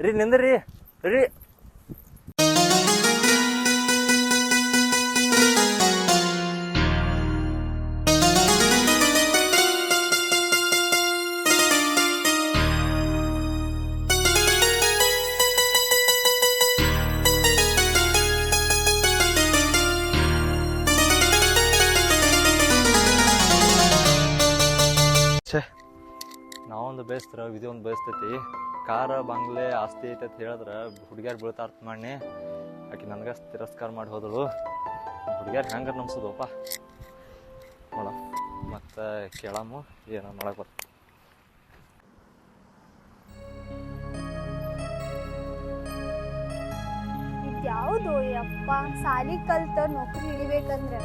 ರೀ ನಿಂದ್ರಿ ರೀ. ನಾವೊಂದು ಬೇಯಿಸ್ತಾರ ವಿಧಿ ಒಂದು ಬೇಯಿಸ್ತೈತಿ ಕಾರ, ಬಂಗ್ಲೆ, ಆಸ್ತಿ ಐತೆ ಅಂತ ಹೇಳಿದ್ರೆ ಹುಡುಗ್ಯಾರ ಬೀಳ್ತಾರ ಮಾಡಿ ಆಕೆ ನನಗೆ ತಿರಸ್ಕಾರ ಮಾಡಿ ಹೋದಳು. ಹುಡುಗ್ಯಾರ ಹೆಂಗಾರ ನಮ್ಸೋದಪ್ಪ ನೋಡ ಮತ್ತೆ ಕೇಳಾಮು, ಏನೋ ಮಾಡಕ್ ಬರ್ತದೆ ಇದ್ಯಾವುದು ಯಪ್ಪ ಸಾಲಿ ಕಲ್ತ ನೌಕರಿ ಹಿಡಿಬೇಕಂದ್ರೆ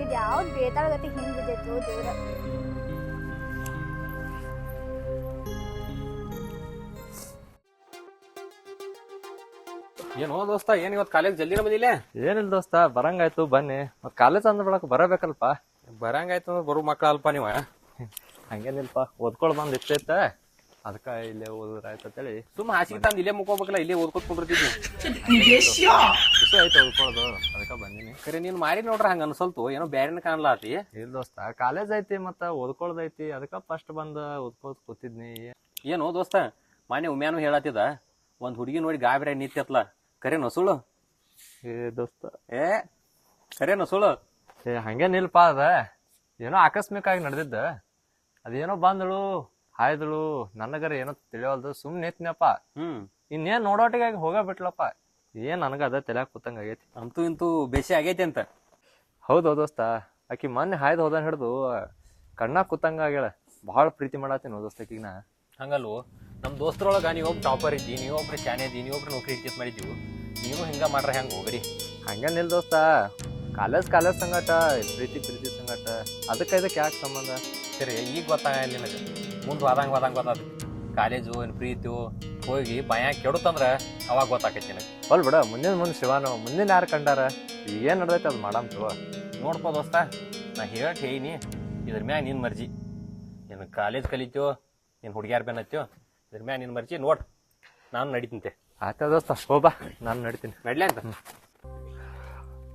ಇದು ಯಾವ್ದು ಗತಿ ಹಿಂಗೆ ಬಿದ್ದೈತೋ ದೇವ್ರ. ಏನೋ ದೋಸ್ತ ಏನ್ ಇವತ್ತು ಕಾಲೇಜ್ ಜಲ್ದಿನ ಬಂದಿಲ್ಲ? ಏನಿಲ್ಲ ದೋಸ್ತ ಬರಂಗಾಯ್ತು ಬನ್ನಿ. ಮತ್ ಕಾಲೇಜ್ ಅಂದ್ರ ಬಿಡಕ್ ಬರಬೇಕಲ್ಪ. ಬರಂಗಾಯ್ತು ಅಂದ್ರೆ ಬರೋ ಮಕ್ಳ ಅಲ್ಪ ನೀವ. ಹಂಗೇನಿಲ್ಪ ಓದ್ಕೊಳ್ ಬಂದ್ ಇರ್ತೈತ ಅದಕ್ಕೆ ಇಲ್ಲೇ ಓದಿದ್ರಾಯ್ತು ಅಂತೇಳಿ. ಸುಮ್ಮ ಹಾಸಿಗೆ ತಂದ್ ಇಲ್ಲೇ ಮುಕ್ಕೋಬೇಕಲ್ಲ ಇಲ್ಲೇ ಓದ್ಕೊತ್ ಕುಂಡಿರ್ತಿದ್ವಿ ಖುಷಿ ಆಯ್ತು ಓದ್ಕೊಳ್ಳೋದು ಅದಕ್ಕೆ ಬಂದಿನಿ. ಕರೆ ನೀನ್ ಮಾರಿ ನೋಡ್ರ ಹಂಗ ಅನ್ಸಲ್ತು. ಏನೋ ಬ್ಯಾರೆನ ಕಾಣಲಾತಿ. ಇಲ್ಲ ದೋಸ್ತ ಕಾಲೇಜ್ ಐತಿ ಮತ್ತ ಓದ್ಕೊಳ್ದೈತಿ ಅದಕ್ಕ ಫಸ್ಟ್ ಬಂದ ಓದ್ಕೊಳ್ ಕೂತಿದ್ನಿ. ಏನೋ ದೋಸ್ತ ಮಾನ್ಯ ಉಮ್ಯಾನು ಹೇಳತ್ತಿದ ಒಂದ್ ಹುಡುಗಿ ನೋಡಿ ಗಾಬರಿ ನಿತ್ಯತ್ಲ. ಖರೆ ಸುಳ್ಳು? ಏ ದೋಸ್ತ. ಏ ಖರೆ ಸುಳ್ಳು? ಏ ಹಂಗೇನಿಲ್ಪ ಅದ. ಏನೋ ಆಕಸ್ಮಿಕ ಆಗಿ ನಡೆದಿದ್ದ. ಅದೇನೋ ಬಂದಳು ಹಾಯ್ದಳು. ನನಗರ ಏನೋ ತಿಳಿಯವಲ್ದು ಸುಮ್ಮನೆ ನಿತ್ನಪ್ಪ. ಹ್ಮ್. ಇನ್ನೇನ್ ನೋಡೋಟಿಗಾಗಿ ಹೋಗ ಬಿಟ್ಲಪ್ಪ. ಏನ್ ನನಗ ಅದ ತಲ್ಯಾಗ ಕೂತಂಗ ಆಗೈತಿ. ಅಂತೂ ಇಂತೂ ಬೇಸಿ ಆಗೈತಿ ಅಂತ? ಹೌದು ದೋಸ್ತ. ಆಕಿ ಮೊನ್ನೆ ಹಾಯ್ದು ಹೋದನ್ ಹಿಡ್ದು ಕಣ್ಣಾಗ ಕೂತಂಗ ಆಗ್ಯಾಳ. ಭಾಳ ಪ್ರೀತಿ ಮಾಡತ್ತೀನಿ ದೋಸ್ತ ಆಕಿಗ್ನ. ಹಂಗಲ್ವೋ? ನಮ್ ದೋಸ್ತರೊಳಗ ನೀವೊಬ್ಬ ಟಾಪರ್ ಇದ್ದಿ ನೀವೊಬ್ರು ಶಾನೆ ಇದ್ದಿ ನೀವೊಬ್ರು ನೌಕರಿ ಇಟ್ಟಿತ್ ಮಾಡಿದ್ದೀವಿ? ನೀವು ಹಿಂಗೆ ಮಾಡ್ರೆ ಹೆಂಗೆ ಹೋಗ್ರಿ? ಹಂಗೇನಿಲ್ಲ ದೋಸ್ತ. ಕಾಲೇಜ್ ಕಾಲೇಜ್ ಸಂಗಟ ಪ್ರೀತಿ ಪ್ರೀತಿ ಸಂಗಟ. ಅದಕ್ಕೆ ಇದಕ್ಕೆ ಯಾಕೆ ಸಂಬಂಧ? ಸರಿ ಈಗ ಗೊತ್ತಾಗಲ್ಲ ನಿನಗೆ. ಮುಂದೆ ಹೋದಂಗೆ ಹೋದಂಗೆ ಗೊತ್ತಾದ ಕಾಲೇಜು ಏನು ಪ್ರೀತಿಯು ಹೋಗಿ ಭಯ ಕೆಡುತ್ತಂದ್ರೆ ಅವಾಗ ಗೊತ್ತಾಕೈತಿ ನಿನಗೆ. ಹೊಲ್ ಬಿಡ ಮುಂದಿನ ಮುಂದೆ ಶಿವಾನು ಮುಂದಿನ ಯಾರು ಕಂಡಾರ? ಏನು ನಡ್ದೈತೆ ಅದು ಮಾಡಮ್ ತಗೋ. ನೋಡ್ಕೋ ದೋಸ್ತ ನಾ ಹೇಳಿ ಹೇನಿ ಇದ್ರ ಮ್ಯಾಗ ನಿನ್ನ ಮರ್ಜಿ. ನಿನ್ನ ಕಾಲೇಜ್ ಕಲಿತೀವೋ ನೀನು ಹುಡುಗ್ಯಾರ ಬೆನ್ನತ್ಯೋ ಇದ್ರ ಮ್ಯಾಗ ನಿನ್ನ ಮರ್ಜಿ. ನೋಡಿ ನಾನು ನಡಿತಂತೆ. ಆಯ್ತಾ ದೋಸ್ತ ಹೋಬಾ ನಾನು ನಡಿತೀನಿ. ನಡ್ಲೇ ಅಂತ?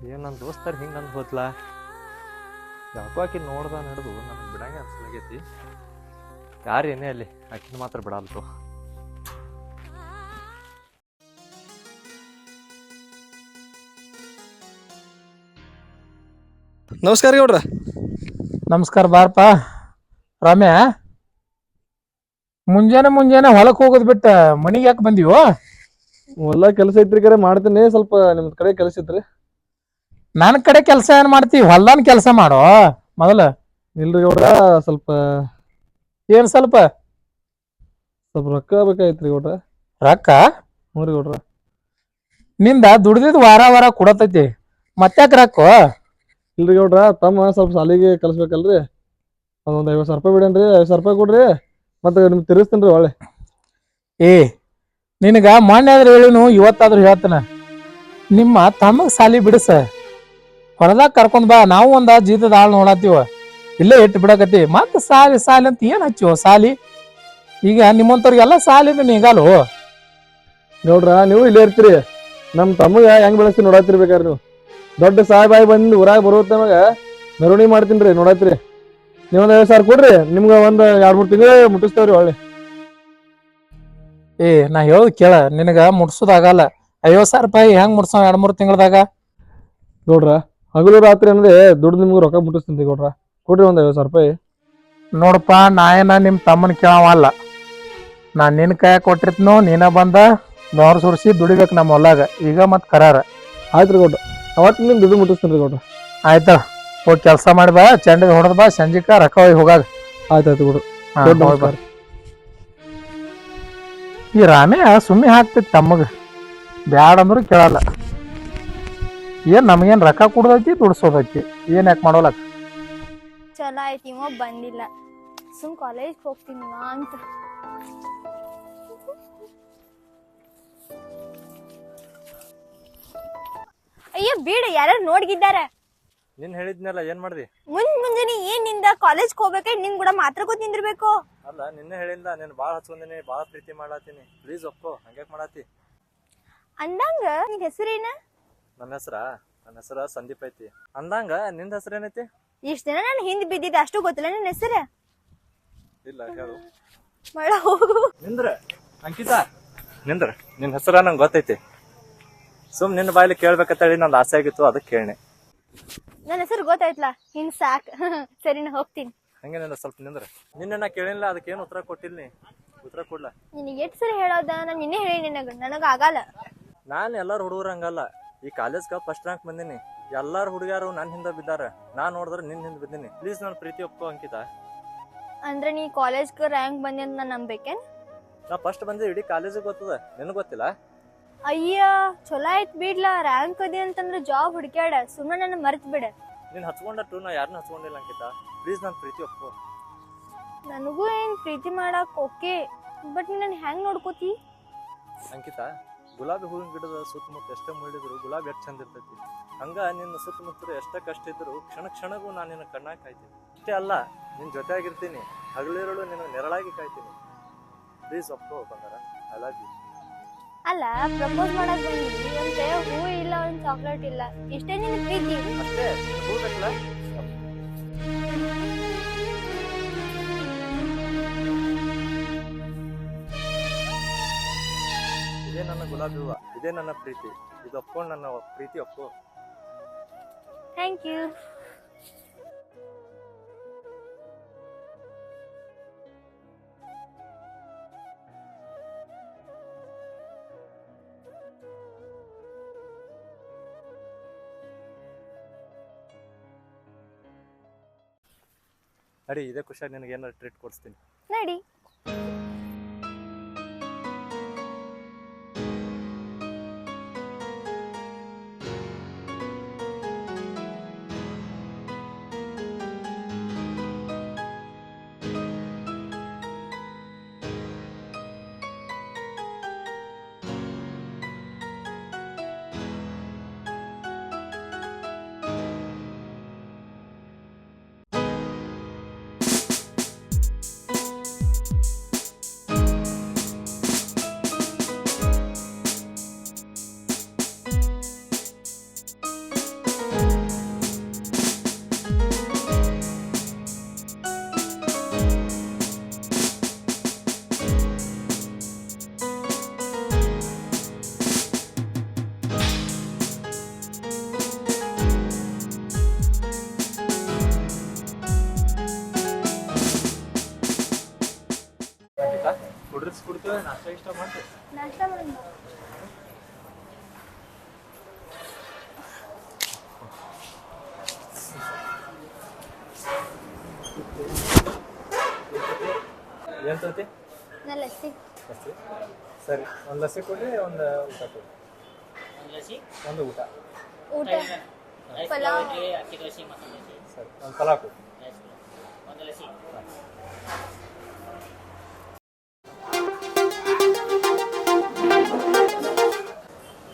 ಏನು ನನ್ನ ದೋಸ್ತರು ಹಿಂಗೆ ಅಂದ್ ಹೋದ್ಲಾ ಯಾಕೋ ಆಕಿ ನೋಡ್ದ ನಡೆದು ನನಗೆ ಬಿಡಂಗೆ ಅನ್ಸಲಾಗೈತಿ. ಯಾರು ಏನೇ ಅಲ್ಲಿ ಆಕಿನ ಮಾತ್ರ ಬಿಡಲ್ತು ನಮಸ್ಕಾರ ಗೌಡ್ರ. ನಮಸ್ಕಾರ ಬಾರಪ್ಪ. ರಾಮ್ಯ ಮುಂಜಾನೆ ಮುಂಜಾನೆ ಹೊಲಕ್ಕೆ ಹೋಗೋದು ಬಿಟ್ಟು ಮನೆಗೆ ಯಾಕೆ ಬಂದಿವೋ? ಹೊಲ ಕೆಲಸ ಐತ್ರಿ ಕರೆ ಮಾಡ್ತೀನಿ ಸ್ವಲ್ಪ ನಿಮ್ ಕಡೆ ಕೆಲಸ ಐತ್ರಿ ನನ್ ಕಡೆ ಕೆಲಸ ಏನ್ ಮಾಡ್ತೀವಿ ಹೊಲ್ದಾನ್ ಕೆಲಸ ಮಾಡೋ? ಮೊದಲ. ಇಲ್ರಿ ಗೌಡ್ರ ಸ್ವಲ್ಪ ಏನ್ ಸ್ವಲ್ಪ? ಸ್ವಲ್ಪ ರೊಕ್ಕ ಬೇಕಾಯ್ತ್ರಿ ಗೌಡ್ರ. ರೊಕ್ಕ? ಹ್ಞೂ ರೀ ಗೌಡ್ರ. ನಿಂದ ದುಡ್ದಿದ್ ವಾರ ವಾರ ಕೊಡತೈತಿ. ಮತ್ತಾಕ ರೊಕ್ಕ? ಇಲ್ರಿ ಗೌಡ್ರ ತಮ್ಮ ಸ್ವಲ್ಪ ಸಾಲಿಗೆ ಕಲಿಸ್ಬೇಕಲ್ರಿ. ಅದೊಂದ್ ಐವತ್ ಸಾವಿರ ರೂಪಾಯಿ ಬಿಡೇನ್ರಿ ಐವತ್ ಸಾವಿರ ರೂಪಾಯಿ ಕೊಡ್ರಿ. ಮತ್ತೆ ನಿಮ್ಗೆ ತಿರ್ಗಿಸ್ತೀನಿ ರೀ ಒಳ್ಳೆ. ಏ ನಿನಗ ಮೊನ್ನೆ ಆದ್ರೆ ಹೇಳಿನು ಇವತ್ತಾದ್ರೂ ಹೇಳ್ತಾನ. ನಿಮ್ಮ ತಮ್ಮಗ್ ಸಾಲಿ ಬಿಡಿಸ. ಹೊರದಾಗ ಕರ್ಕೊಂಡ್ ಬಾ, ನಾವು ಒಂದ ಜೀತದ ಆಳ್ ನೋಡತ್ತೀವ ಇಲ್ಲೇ ಇಟ್ಟು ಬಿಡಕತ್ತಿ. ಮತ್ತ ಸಾಲಿ ಸಾಲಿ ಅಂತ ಏನ್ ಹಚ್ಚಿವ ಸಾಲಿ? ಈಗ ನಿಮ್ಮಂತವ್ರಿಗೆಲ್ಲ ಸಾಲಿ ನೀಗಾಲು. ನೋಡ್ರ, ನೀವು ಇಲ್ಲೇ ಇರ್ತೀರಿ. ನಮ್ಮ ತಮ್ಮಗ ಹೆಂಗ್ ನೋಡತ್ತೀರಿ ಬೇಕಾದ್ರೆ ನೀವು. ದೊಡ್ಡ ಸಾಹೇಬಾಯಿ ಬಂದು ಊರಾಗ ಬರೋ ತಮಗ ಮೆರವಣಿಗೆ ಮಾಡ್ತೀನಿ ರೀ ನೋಡತ್ತಿರಿ ನೀವೊಂದು ಐವತ್ತು ಸಾವಿರ ಕೊಡ್ರಿ, ನಿಮ್ಗೆ ಒಂದು ಎರಡು ಮೂರು ತಿಂಗಳು ಮುಟ್ಟಿಸ್ತೇವ್ರಿ ಒಳ್ಳೆ ಏ ನಾ ಹೇಳೋದ್ ಕೇಳ. ನಿನಗ ಮುಟ್ಸೋದಾಗಲ್ಲ. ಐವತ್ ಸಾವಿರ ರೂಪಾಯಿ ಹೆಂಗ್ ಮುಟ್ಸಾವ ಎರಡ್ ಮೂರ್ ತಿಂಗಳದಾಗ? ನೋಡ್ರ ಹಗಲು ರಾತ್ರಿ ಅಂದ್ರೆ ದುಡ್ಡು ನಿಮ್ಗೆ ರೊಕ್ಕ ಮುಟ್ಟಿಸ್ತೀನಿ ರೀ ಗೌಡ್ರ ಕೊಡ್ರಿ ಒಂದ್ ಐವತ್ತು ಸಾವಿರ ರೂಪಾಯಿ. ನೋಡಪ್ಪ ನಾ ಏನ ನಿಮ್ ತಮ್ಮನ್ ಕೇಳವಲ್ಲ. ನಾ ನಿನ್ ಕೈ ಕೊಟ್ಟಿರ್ತೀನೋ ನೀನ ಬಂದ ನೋರ್ ಸುರಿಸಿ ದುಡಿಬೇಕು ನಮ್ಮ ಹೊಲಾಗ ಈಗ ಮತ್ ಕರಾರ. ಆಯ್ತು ರೀ ಗೌಡ್ರ. ಅವತ್ತು ನಿಮ್ ದುಡ್ಡು ಮುಟ್ಟಿಸ್ತೀನಿ ರೀ ಗೌಡ್ರ. ಆಯ್ತ ಹೋಗಿ ಕೆಲಸ ಮಾಡಿ ಬಾ ಚಂಡಿಗೆ ಹೊಡೆದ್ ಬಾ ಸಂಜಿಕ ರೊಕ್ಕ ಹೋಗಿ ಹೋಗಾಗ. ಆಯ್ತು ಆಯ್ತು ಗೌಡ್ರ. ದೊಡ್ಡ. ನಮಸ್ಕಾರ. ಈ ರಾಮ್ಯ ಸುಮ್ಮನೆ ಹಾಕ್ತೈತಿ ತಮ್ಮಗ. ಬ್ಯಾಡ ಅಂದ್ರೂ ಕೇಳಲ್ಲ. ಏನ್ ನಮಗೇನ್ ರೊಕ್ಕ ಕುಡ್ದೈತಿ ದುಡ್ಸೋದೈತಿ. ಏನ್ ಯಾಕೆ ಮಾಡೋಲ್ಲ ಚಲೋ ಆಯ್ತು ಇವ ಬಂದಿಲ್ಲ. ಸುಮ್ ಕಾಲೇಜ್ ಹೋಗ್ತೀನಿ ಅಂತ. ಅಯ್ಯ ಬಿಡು ಯಾರು ನೋಡ್ಗಿದ್ದಾರೆ? ನಿನ್ ಹೇಳಿದ್ನಲ್ಲ ಏನ್ ಮಾಡ್ದಿ? ಮುಂದ್ ಮುಂಜಾನೆ ಏನ್ನಿಂದ ಕಾಲೇಜ್ ಹೋಗ್ಬೇಕ? ನಿನ್ ಕೂಡ ಮಾತಾಡ್ಕೋತ ನಿಂದಿರ್ಬೇಕು ಅಲ್ಲ ನಿನ್ನೆ ಹೇಳಿಲ್ಲ ನೀನ್ ಬಾಳ ಹಚ್ಕೊಂಡಿನಿ ಬಾಳ ಪ್ರೀತಿ ಮಾಡತ್ತೀನಿ ಪ್ಲೀಸ್ ಒಪ್ಪು ಹಂಗ್ಯಾಕ್ ಮಾಡತ್ತಿ ಅಂದಂಗ ನಿನ್ ಹೆಸರೇನ ನನ್ನ ಹೆಸರ? ನನ್ನ ಹೆಸರ ಸಂದೀಪ್ ಐತಿ. ಅಂದಂಗ ನಿಂದ ಹೆಸರು ಏನೈತಿ? ಇಷ್ಟ ದಿನ ನಾನು ಹಿಂದ್ ಬಿದ್ದಿದ್ದೆ ಅಷ್ಟು ಗೊತ್ತಿಲ್ಲ ನಿನ್ ಹೆಸರ. ಇಲ್ಲ ಹೇಳು. ಮಳ ಹೋಗು. ನಿಂದ್ರ? ಅಂಕಿತಾ? ನಿಂದ್ರ? ನಿನ್ ಹೆಸರ ನಂಗೆ ಗೊತ್ತೈತಿ. ಸುಮ್ ನಿನ್ನ ಬಾಯಲ್ಲಿ ಕೇಳ್ಬೇಕಂತೇಳಿ ನಂದು ಆಸೆ ಆಗಿತ್ತು ಅದಕ್ಕೆ ಕೇಳಿ ನನ್ನ ಹೆಸರು ಗೊತ್ತಾಯ್ತಲ್ಲ ಹಿಂಗ್ ಸಾಕ್. ಸರಿ ನಾ ಹೋಗ್ತೀನಿ. ಹಂಗೇನಿಲ್ಲ ಸ್ವಲ್ಪ ನಿಂದ್ರ. ನಿನ್ನ ನಾ ಅದಕ್ಕೆ ಅದಕ್ಕೇನು ಉತ್ತರ ಕೊಟ್ಟಿಲ್ಲ ನೀ. ಉತ್ತರ ಕೊಡ್ಲ? ನಿನಗೆ ಎಷ್ಟು ಸರಿ ಹೇಳೋದ? ನಾನು ನಿನ್ನೆ ಹೇಳಿ ನಿನಗ. ನನಗ ಆಗಲ್ಲ. ನಾನು ಎಲ್ಲಾರು ಹುಡುಗರು ಹಂಗಲ್ಲ. ಈ ಕಾಲೇಜ್ಗೆ ಫಸ್ಟ್ ರ್ಯಾಂಕ್ ಬಂದೀನಿ. ಎಲ್ಲಾರು ಹುಡುಗಿಯರು ನನ್ನ ಹಿಂದೆ ಬಿದ್ದಾರ. ನಾ ನೋಡಿದ್ರೆ ನಿನ್ನ ಹಿಂದೆ ಬಿದ್ದೀನಿ. ಪ್ಲೀಸ್ ನನ್ನ ಪ್ರೀತಿ ಒಪ್ಪು ಅಂಕಿತ. ಅಂದ್ರೆ ನೀ ಕಾಲೇಜ್ಗೆ ರ್ಯಾಂಕ್ ಬಂದಿ ಅಂತ ನಾನು ನಂಬೇಕೇನ್? ನಾ ಫಸ್ಟ್ ಬಂದೆ ಇಡೀ ಕಾಲೇಜಿಗೆ ಗೊತ್ತದ. ನಿನಗೆ ಗೊತ್ತಿಲ್ಲ? ಅಯ್ಯ ಚಲೋ ಐತ್ ಬಿಡ್ಲ ರ್ಯಾಂಕ್ ಅದಿ ಅಂತಂದ್ರೆ ಜಾಬ್ ಹುಡುಕ್ಯಾಡ ಸುಮ್ಮನೆ ನನ್ನ ಮರ್ತ್ ಬಿಡ. ನೀನ್ ಟೂ ನಾ ಯಾರನ್ನ ಹಚ್ಕೊಂಡಿಲ್ಲ ಅಂಕಿತ? ಪ್ಲೀಸ್ ನನ್ನ ಪ್ರೀತಿ ಒಪ್ಪು ನನಗೂ ಏನ್ ಪ್ರೀತಿ ಮಾಡಕ್ಕೆ ಓಕೆ ಬಟ್ ನೀನು ನನ್ ಹೆಂಗ್ ನೋಡ್ಕೋತಿ? ಅಂಕಿತ ಗುಲಾಬಿ ಹೂವಿನ ಗಿಡದ ಸುತ್ತಮುತ್ತ ಎಷ್ಟೇ ಮುಳ್ಳಿದ್ರು ಗುಲಾಬಿ ಎಷ್ಟು ಚಂದ ಇರ್ತೈತಿ. ಹಂಗ ನಿನ್ನ ಸುತ್ತಮುತ್ತ ಎಷ್ಟೇ ಕಷ್ಟ ಇದ್ರು ಕ್ಷಣ ಕ್ಷಣಗೂ ನಾನು ನಿನ್ನ ಕಣ್ಣಾಗ ಕಾಯ್ತೀನಿ. ಅಷ್ಟೇ ಅಲ್ಲ ನಿನ್ನ ಜೊತೆಯಾಗಿರ್ತೀನಿ ಹಗಲಿರಳು ನಿನ್ನ ನೆರಳಾಗಿ ಕಾಯ್ತೀನಿ. ಪ್ಲೀಸ್ ಒಪ್ಪು ಬಂಗಾರ ಐ ಲವ್ ಯು ಅಲ್ಲ ಪ್ರಪೋಸ್ ಮಾಡಕ್ ಬಂದಿದ್ವಿ ಅಂದ್ರೆ ಹೂ ಇಲ್ಲ ಒಂದ್ ಚಾಕ್ಲೇಟ್ ಇಲ್ಲ. ಇಷ್ಟೇ ನಿನ್ ಪ್ರೀತಿ. ಅಷ್ಟೇ ಹೂ ಬೇಕಲ್ಲ ಇದೇ ನನ್ನ ಗುಲಾಬಿ ಹೂವ. ಇದೇ ನನ್ನ ಪ್ರೀತಿ. ಇದು ಒಪ್ಕೊಂಡು ನನ್ನ ಪ್ರೀತಿ ಒಪ್ಪು ಥ್ಯಾಂಕ್ ಯು ನಡಿ ಇದೇ ಖುಷಿಯಾಗಿ ನಿನಗೆ ಏನಾರು ಟ್ರೀಟ್ ಕೊಡಿಸ್ತೀನಿ. ನಡಿ. ನಾಷ್ಟ ಇಷ್ಟ ಮಾಡ್ತೇವೆ ನಾಷ್ಟ ಮಾಡೋಣ ಏನ್ ತರ್ತಿ ನಾ ಲಸ್ಸಿ. ಲಸ್ಸಿ? ಸರಿ ಒಂದು ಲಸಿ ಕೊಡಿ ಒಂದು ಊಟ ಕೊಡ್ರಿ. ಒಂದು ಊಟ. ಊಟ. ಪಲಾವ್. ಸರಿ ಒಂದು ಪಲಾವ್ ಕೊಡಿ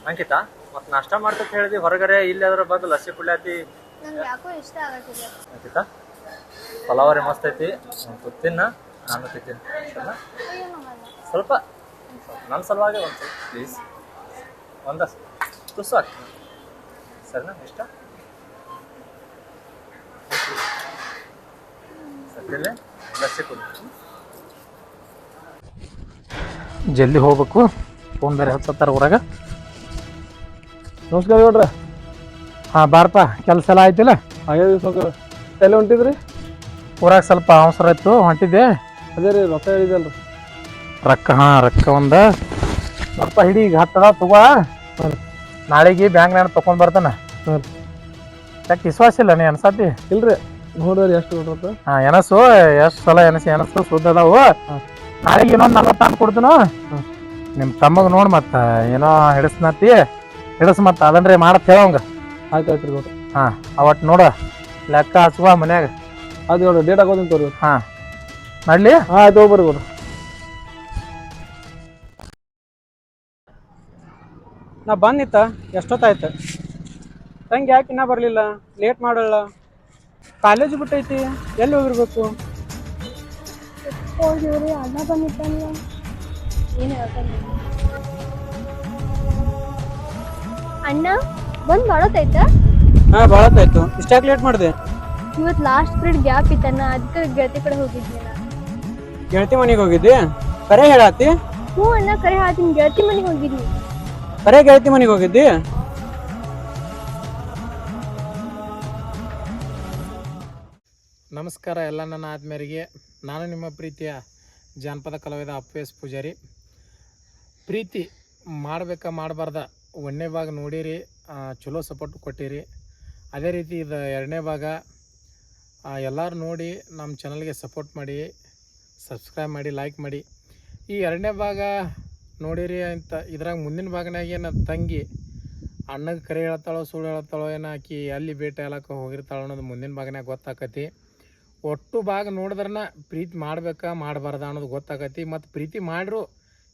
ಅಂಕಿತಾ. ಮತ್ ನಾಷ್ಟ ಮಾಡ್ತಾ ಹೇಳಿದಿ ಹೊರಗಡೆ ಇಲ್ಲಿ ಅದ್ರ ಬಂದು ಲಸ್ಸಿ ಕುಳ್ಯಾತಿ ನಂಗೆ ಯಾಕೋ ಇಷ್ಟ ಆಗತ್ತಿಲ್ಲ ಅಂಕಿತಾ ಪಲಾವರಿ ಮಸ್ತ್ ಐತಿ. ತಿನ್ನ ನಾನು ತಿಂತೀನಿ. ಸ್ವಲ್ಪ ನನ್ನ ಸಲುವಾಗಿ ಒಂದು ಸ್ವಲ್ಪ ಪ್ಲೀಸ್ ಒಂದ ತುಸು ಹಾಕ್ತೀನಿ ಸರಿನಾ? ಇಷ್ಟ? ಸದ್ಯಲ್ಲೇ ಲಸ್ಸಿ ಕುಡಿ ಜಲ್ದಿ ಹೋಗ್ಬೇಕು. ಫೋನ್ ಬೇರೆ ಹತ್ತಾರ ಊರಾಗ. ನಮಸ್ಕಾರ ಗೌಡ್ರ ಹಾ ಬಾರಪ್ಪ ಕೆಲಸ ಎಲ್ಲ ಆಯ್ತಿಲ್ಲ? ಹಾಗೆ ಸ್ವಲ್ಪ ಎಲ್ಲಿ ಹೊಂಟಿದ್ರಿ? ಊರಾಗ ಸ್ವಲ್ಪ ಅವಸರ ಇತ್ತು ಹೊಂಟಿದ್ದೆ. ಅದೇ ರೀ ರೊಕ್ಕ ಹೇಳಿದಲ್ರಿ ರೊಕ್ಕ ಹಾ ರೊಕ್ಕ ಒಂದ. ಸ್ವಲ್ಪ ಹಿಡಿ ಈಗ ಹತ್ತದ ತಗೋ. ನಾಳೆಗೆ ಬ್ಯಾಂಕ್ನಾಗ ತಗೊಂಡ್ ಬರ್ತಾನ. ಹ್ಮ್. ಯಾಕೆ ವಿಶ್ವಾಸ ಇಲ್ಲ ನೀ ಅನ್ಸತಿ? ಇಲ್ರಿ ನೋಡ್ರಿ ಎಷ್ಟು ಕೊಡ್ರತ್ತ ಹಾ ಎನಸು ಎಷ್ಟು ಸಲ ಎನಸು ಎನಸು ಸುದ್ದ ಅದಾವು. ನಾಳೆಗೆ ಇನ್ನೊಂದು ನಲ್ವತ್ತು ತಂದು ಕೊಡ್ತೀನೋ. ನಿಮ್ಮ ತಮ್ಮಗೆ ನೋಡಿ ಮತ್ತೆ ಏನೋ ಹಿಡಿಸ್ನತಿ ಹಿಡಿಸ್ ಮತ್ತೆ ಅದನ್ರಿ ಮಾಡತ್ ಹೇಳವಂಗ ಆಯ್ತು ಆಯ್ತು ರೀ ಗೌಡ್ರ. ಹಾ ಅವಟ್ ನೋಡ ಲೆಕ್ಕ ಹಚ್ಕೋ ಮನ್ಯಾಗ. ಅದು ಗೌಡ್ರ ಡೇಟ್ ಹಾಕೋತೀನಿ ತೋರಿ. ಹಾ ಮಾಡ್ಲಿ? ಹಾ ಆಯ್ತು ಹೋಗ್ಬರ್ರಿ ಗೌಡ್ರ. ನಾ ಬಂದಿತ್ತ ಎಷ್ಟೊತ್ತಾಯ್ತು? ತಂಗಿ ಯಾಕೆ ಇನ್ನೂ ಬರಲಿಲ್ಲ? ಲೇಟ್ ಮಾಡಲ್ಲ ಕಾಲೇಜ್ ಬಿಟ್ಟೈತಿ ಎಲ್ಲಿ ಹೋಗಿರ್ಬೇಕು? ಹೋಗಿವ್ರಿ ಅಣ್ಣ ಬಂದಿತ್ತ ಏನು ಹೇಳ್ತಾನೆ? ಅಣ್ಣ ಬಂದ್ ಮಾಡೋತೈತ ಹಾ ಭಾಳ ಆಯ್ತು ಇಷ್ಟಾಗಿ ಲೇಟ್ ಮಾಡಿದೆ. ಇವತ್ತು ಲಾಸ್ಟ್ ಪೀರಿಯಡ್ ಗ್ಯಾಪ್ ಇತ್ತಣ್ಣ ಅದಕ್ಕೆ ಗೆಳತಿ ಕಡೆ ಹೋಗಿದ್ವಿ ನಾ ಗೆಳತಿ ಮನೆಗೆ ಹೋಗಿದ್ದೆ? ಕರೆ ಹೇಳಾತಿ? ಹ್ಞೂ ಅಣ್ಣ ಕರೆ ಹೇಳ್ತೀನಿ ಗೆಳತಿ ಮನೆಗೆ ಹೋಗಿದ್ವಿ ಕರೆ ಗೆಳತಿ ಮನೆಗೆ ಹೋಗಿದ್ದಿ? ನಮಸ್ಕಾರ ಎಲ್ಲ ನನ್ನ ಆದ್ಮೇರಿಗೆ ನಾನು ನಿಮ್ಮ ಪ್ರೀತಿಯ ಜಾನಪದ ಕಲಾವಿದ ಅಪ್ಪು ಎಸ್ ಪೂಜಾರಿ. ಪ್ರೀತಿ ಮಾಡ್ಬೇಕಾ ಮಾಡಬಾರ್ದ? ಒಂದನೇ ಭಾಗ ನೋಡಿರಿ ಚಲೋ ಸಪೋರ್ಟ್ ಕೊಟ್ಟಿರಿ. ಅದೇ ರೀತಿ ಇದು ಎರಡನೇ ಭಾಗ ಎಲ್ಲರೂ ನೋಡಿ ನಮ್ಮ ಚಾನಲ್ಗೆ ಸಪೋರ್ಟ್ ಮಾಡಿ ಸಬ್ಸ್ಕ್ರೈಬ್ ಮಾಡಿ ಲೈಕ್ ಮಾಡಿ. ಈ ಎರಡನೇ ಭಾಗ ನೋಡಿರಿ ಅಂತ, ಇದ್ರಾಗ ಮುಂದಿನ ಭಾಗನಾಗ ಏನು ತಂಗಿ ಅಣ್ಣಗೆ ಕರೆ ಹೇಳ್ತಾಳೋ, ಸುಳ್ಳು ಹೇಳ್ತಾಳೋ, ಏನೋ ಆಕಿ ಅಲ್ಲಿ ಭೇಟಿ ಹೇಳಕ್ಕೆ ಹೋಗಿರ್ತಾಳೋ ಅನ್ನೋದು ಮುಂದಿನ ಭಾಗನಾಗ ಗೊತ್ತಾಕತಿ. ಒಟ್ಟು ಭಾಗ ನೋಡಿದ್ರನ್ನ ಪ್ರೀತಿ ಮಾಡ್ಬೇಕಾ, ಮಾಡಬಾರ್ದ ಅನ್ನೋದು ಗೊತ್ತಾಕತಿ. ಮತ್ತು ಪ್ರೀತಿ ಮಾಡಿರು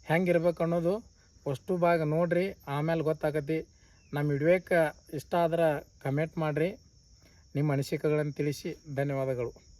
ಹೆಂಗೆ ಇರ್ಬೇಕು ಅನ್ನೋದು ಅಷ್ಟು ಭಾಗ ನೋಡಿರಿ, ಆಮೇಲೆ ಗೊತ್ತಾಕತಿ ನಮ್ಮ ವಿಡಿಯೋಕ್ಕೆ ಇಷ್ಟ ಆದ್ರೆ ಕಮೆಂಟ್ ಮಾಡಿರಿ. ನಿಮ್ಮ ಅನಿಸಿಕೆಗಳನ್ನು ತಿಳಿಸಿ ಧನ್ಯವಾದಗಳು.